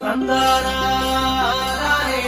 தந்தாரா ராரே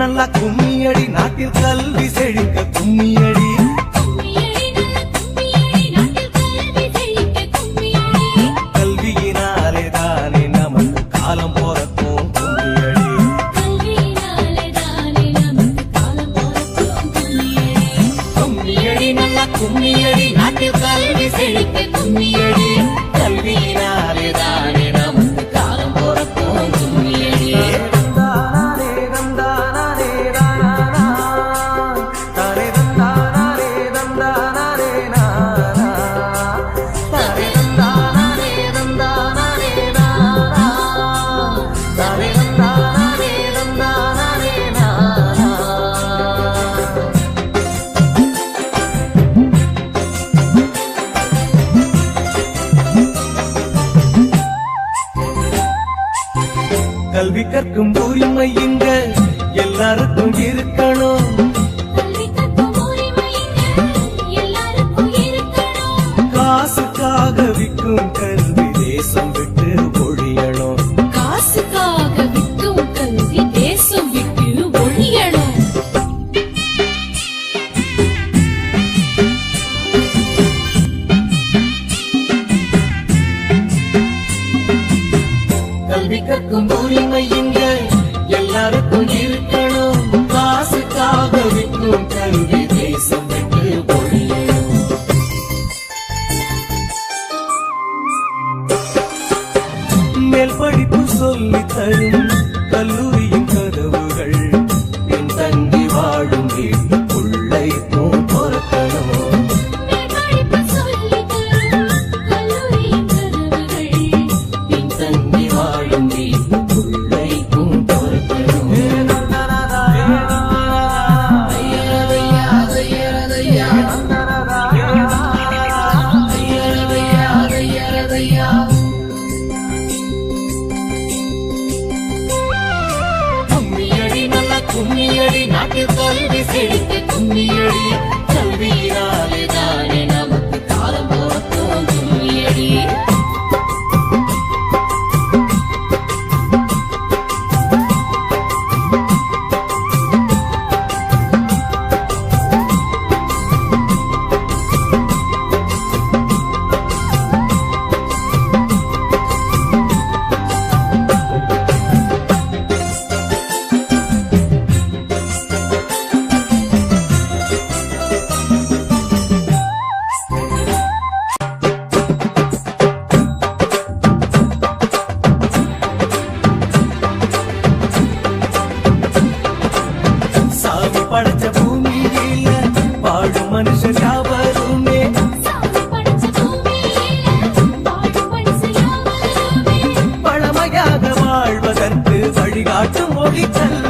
நல்லா கும்மியடி நாட்டில் கல்வி செழிக்க கும்மியடி. கல்வியினாலே தானே நமக்கு காலம் போறக்கும் கும்மியடி. கும்மியடி நல்லா கும்மியடி நாட்டில் கல்வி செழிக்க கற்கும் உரிமை இங்க கற்கும் உரிமை இங்க. எல்லாருக்கும் இருக்கணும். காசுக்காக விற்கும் கல்வி தேசம் விட்டு ஒழியணும் மேல் படிப்பு சொல்லி தரும் கல்லூரி கும்மியடி நாட்டில் சிரித்து செழித்த பூமியில வாழும் மனுஷன் யாவருமே. பழமையாக வாழ்வதற்கு வழிகாட்டும் மொழி கல்வி